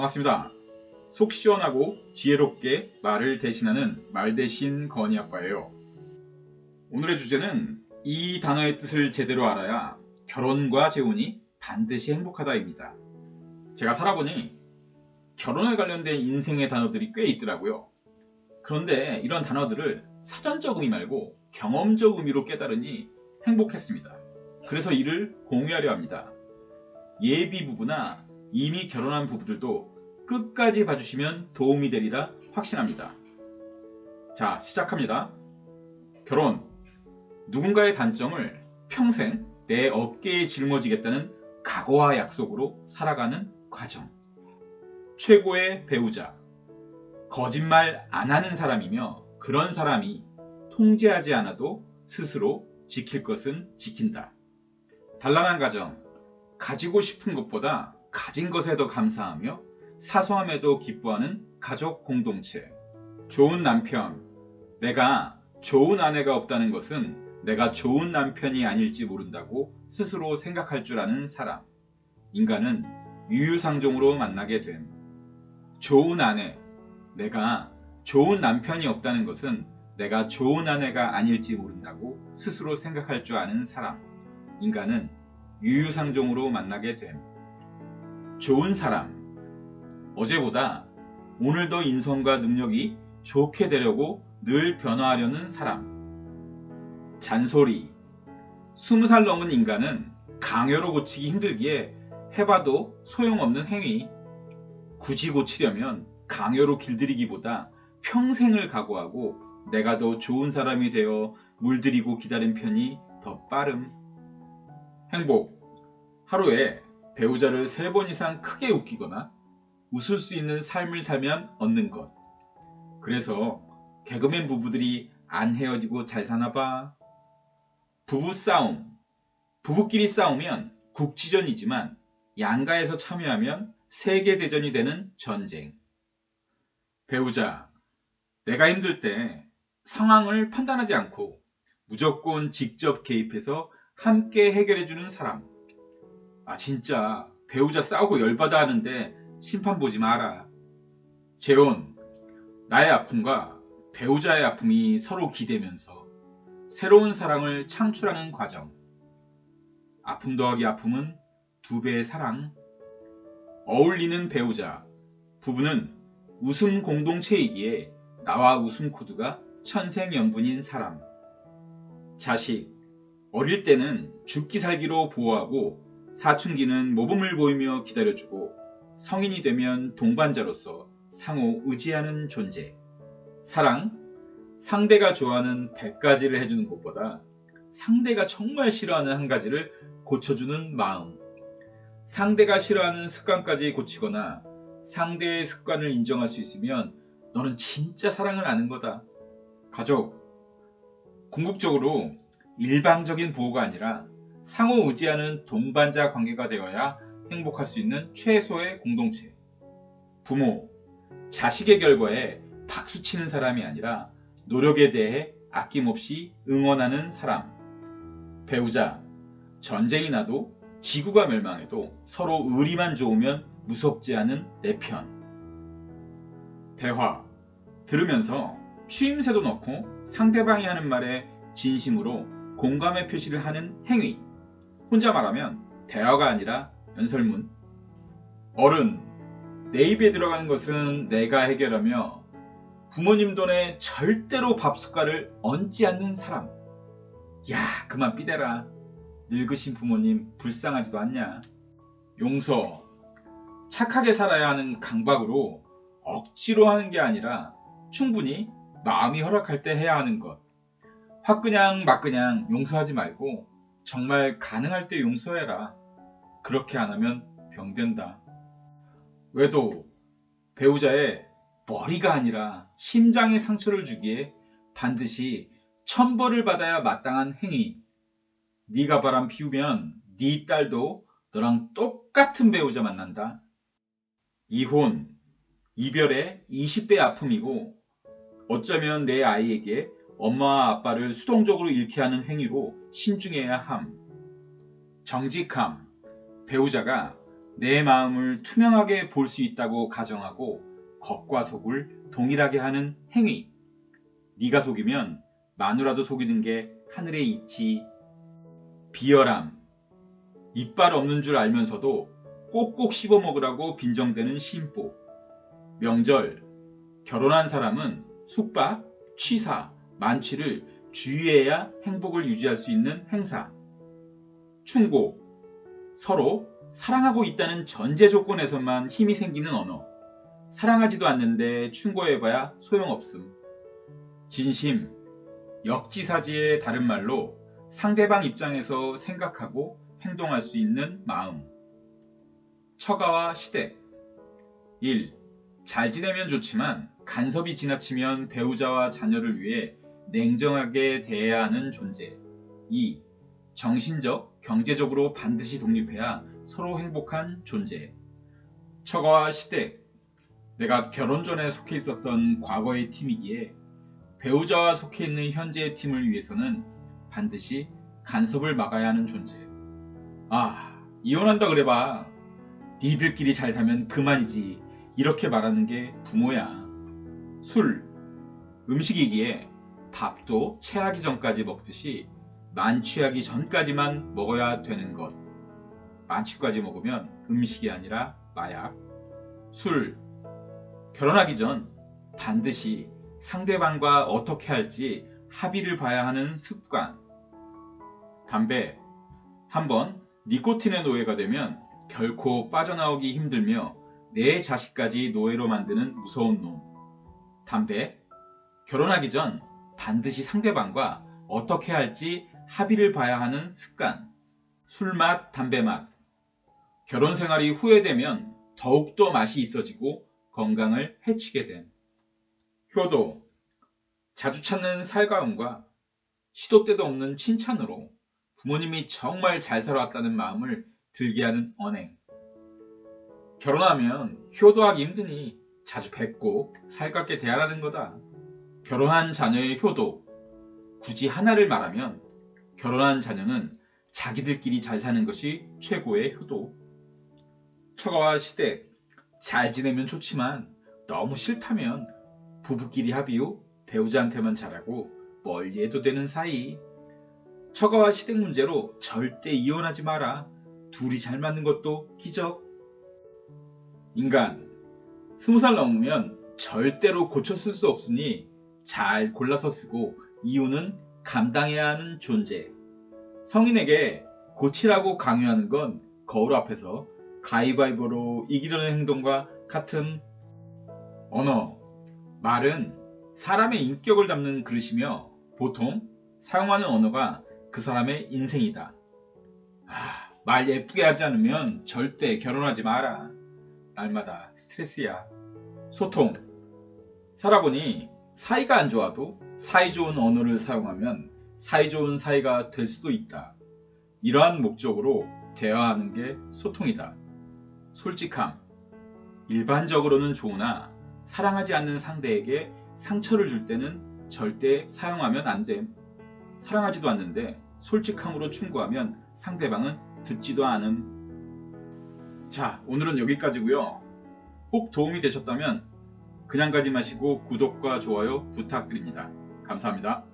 반갑습니다. 속 시원하고 지혜롭게 말을 대신하는 말 대신 건의 아빠예요. 오늘의 주제는 이 단어의 뜻을 제대로 알아야 결혼과 재혼이 반드시 행복하다입니다. 제가 살아보니 결혼에 관련된 인생의 단어들이 꽤 있더라고요. 그런데 이런 단어들을 사전적 의미 말고 경험적 의미로 깨달으니 행복했습니다. 그래서 이를 공유하려 합니다. 예비 부부나 이미 결혼한 부부들도 끝까지 봐주시면 도움이 되리라 확신합니다. 자, 시작합니다. 결혼. 누군가의 단점을 평생 내 어깨에 짊어지겠다는 각오와 약속으로 살아가는 과정. 최고의 배우자. 거짓말 안 하는 사람이며 그런 사람이 통제하지 않아도 스스로 지킬 것은 지킨다. 단란한 가정. 가지고 싶은 것보다 가진 것에 더 감사하며 사소함에도 기뻐하는 가족 공동체. 좋은 남편. 내가 좋은 아내가 없다는 것은 내가 좋은 남편이 아닐지 모른다고 스스로 생각할 줄 아는 사람. 인간은 유유상종으로 만나게 됨. 좋은 아내. 내가 좋은 남편이 없다는 것은 내가 좋은 아내가 아닐지 모른다고 스스로 생각할 줄 아는 사람. 인간은 유유상종으로 만나게 됨. 좋은 사람. 어제보다 오늘 더 인성과 능력이 좋게 되려고 늘 변화하려는 사람. 잔소리. 20살 넘은 인간은 강요로 고치기 힘들기에 해봐도 소용없는 행위. 굳이 고치려면 강요로 길들이기보다 평생을 각오하고 내가 더 좋은 사람이 되어 물들이고 기다린 편이 더 빠름. 행복. 하루에 배우자를 세 번 이상 크게 웃기거나 웃을 수 있는 삶을 살면 얻는 것. 그래서 개그맨 부부들이 안 헤어지고 잘 사나 봐. 부부 싸움. 부부끼리 싸우면 국지전이지만 양가에서 참여하면 세계대전이 되는 전쟁. 배우자. 내가 힘들 때 상황을 판단하지 않고 무조건 직접 개입해서 함께 해결해주는 사람. 아, 진짜 배우자 싸우고 열받아 하는데 심판 보지 마라. 재혼. 나의 아픔과 배우자의 아픔이 서로 기대면서 새로운 사랑을 창출하는 과정. 아픔 더하기 아픔은 두 배의 사랑. 어울리는 배우자. 부부는 웃음 공동체이기에 나와 웃음 코드가 천생연분인 사람. 자식. 어릴 때는 죽기 살기로 보호하고 사춘기는 모범을 보이며 기다려주고 성인이 되면 동반자로서 상호 의지하는 존재. 사랑. 상대가 좋아하는 100가지를 해주는 것보다 상대가 정말 싫어하는 한 가지를 고쳐주는 마음. 상대가 싫어하는 습관까지 고치거나 상대의 습관을 인정할 수 있으면 너는 진짜 사랑을 아는 거다. 가족. 궁극적으로 일방적인 보호가 아니라 상호 의지하는 동반자 관계가 되어야 행복할 수 있는 최소의 공동체. 부모, 자식의 결과에 박수치는 사람이 아니라 노력에 대해 아낌없이 응원하는 사람. 배우자, 전쟁이 나도 지구가 멸망해도 서로 의리만 좋으면 무섭지 않은 내 편. 대화, 들으면서 추임새도 넣고 상대방이 하는 말에 진심으로 공감의 표시를 하는 행위. 혼자 말하면 대화가 아니라 연설문. 어른, 내 입에 들어가는 것은 내가 해결하며 부모님 돈에 절대로 밥 숟갈을 얹지 않는 사람. 야, 그만 삐대라. 늙으신 부모님 불쌍하지도 않냐. 용서. 착하게 살아야 하는 강박으로 억지로 하는 게 아니라 충분히 마음이 허락할 때 해야 하는 것. 화그냥 막그냥 용서하지 말고 정말 가능할 때 용서해라. 그렇게 안 하면 병된다. 외도 배우자의 머리가 아니라 심장에 상처를 주기에 반드시 천벌을 받아야 마땅한 행위. 네가 바람 피우면 네 딸도 너랑 똑같은 배우자 만난다. 이혼, 이별의 20배 아픔이고 어쩌면 내 아이에게 엄마와 아빠를 수동적으로 잃게 하는 행위로 신중해야 함. 정직함, 배우자가 내 마음을 투명하게 볼 수 있다고 가정하고 겉과 속을 동일하게 하는 행위. 네가 속이면 마누라도 속이는 게 하늘에 있지. 비열함. 이빨 없는 줄 알면서도 꼭꼭 씹어 먹으라고 빈정대는 심보. 명절. 결혼한 사람은 숙박, 취사, 만취를 주의해야 행복을 유지할 수 있는 행사. 충고. 서로 사랑하고 있다는 전제 조건에서만 힘이 생기는 언어. 사랑하지도 않는데 충고해봐야 소용없음. 진심. 역지사지의 다른 말로 상대방 입장에서 생각하고 행동할 수 있는 마음. 처가와 시댁. 1. 잘 지내면 좋지만 간섭이 지나치면 배우자와 자녀를 위해 냉정하게 대해야 하는 존재. 2. 정신적, 경제적으로 반드시 독립해야 서로 행복한 존재. 처가와 시댁. 내가 결혼 전에 속해 있었던 과거의 팀이기에 배우자와 속해 있는 현재의 팀을 위해서는 반드시 간섭을 막아야 하는 존재. 아, 이혼한다 그래봐. 니들끼리 잘 살면 그만이지. 이렇게 말하는 게 부모야. 술. 음식이기에 밥도 체하기 전까지 먹듯이 만취하기 전까지만 먹어야 되는 것. 만취까지 먹으면 음식이 아니라 마약. 술. 결혼하기 전 반드시 상대방과 어떻게 할지 합의를 봐야 하는 습관. 담배. 한번 니코틴의 노예가 되면 결코 빠져나오기 힘들며 내 자식까지 노예로 만드는 무서운 놈. 담배. 결혼하기 전 반드시 상대방과 어떻게 할지 합의를 봐야 하는 습관. 술맛, 담배맛. 결혼 생활이 후회되면 더욱더 맛이 있어지고 건강을 해치게 됨. 효도. 자주 찾는 살가움과 시도 때도 없는 칭찬으로 부모님이 정말 잘 살아왔다는 마음을 들게 하는 언행. 결혼하면 효도하기 힘드니 자주 뵙고 살갑게 대하라는 거다. 결혼한 자녀의 효도. 굳이 하나를 말하면 결혼한 자녀는 자기들끼리 잘 사는 것이 최고의 효도. 처가와 시댁. 잘 지내면 좋지만 너무 싫다면 부부끼리 합의 후 배우자한테만 잘하고 멀리 해도 되는 사이. 처가와 시댁 문제로 절대 이혼하지 마라. 둘이 잘 맞는 것도 기적. 인간. 스무 살 넘으면 절대로 고쳐 쓸 수 없으니 잘 골라서 쓰고 이유는 감당해야 하는 존재. 성인에게 고치라고 강요하는 건 거울 앞에서 가위바위보로 이기려는 행동과 같은 언어. 말은 사람의 인격을 담는 그릇이며 보통 사용하는 언어가 그 사람의 인생이다. 아, 말 예쁘게 하지 않으면 절대 결혼하지 마라. 날마다 스트레스야. 소통. 살아보니 사이가 안 좋아도 사이 좋은 언어를 사용하면 사이 좋은 사이가 될 수도 있다. 이러한 목적으로 대화하는 게 소통이다. 솔직함. 일반적으로는 좋으나 사랑하지 않는 상대에게 상처를 줄 때는 절대 사용하면 안 됨. 사랑하지도 않는데 솔직함으로 충고하면 상대방은 듣지도 않음. 자, 오늘은 여기까지고요. 꼭 도움이 되셨다면 그냥 가지 마시고 구독과 좋아요 부탁드립니다. 감사합니다.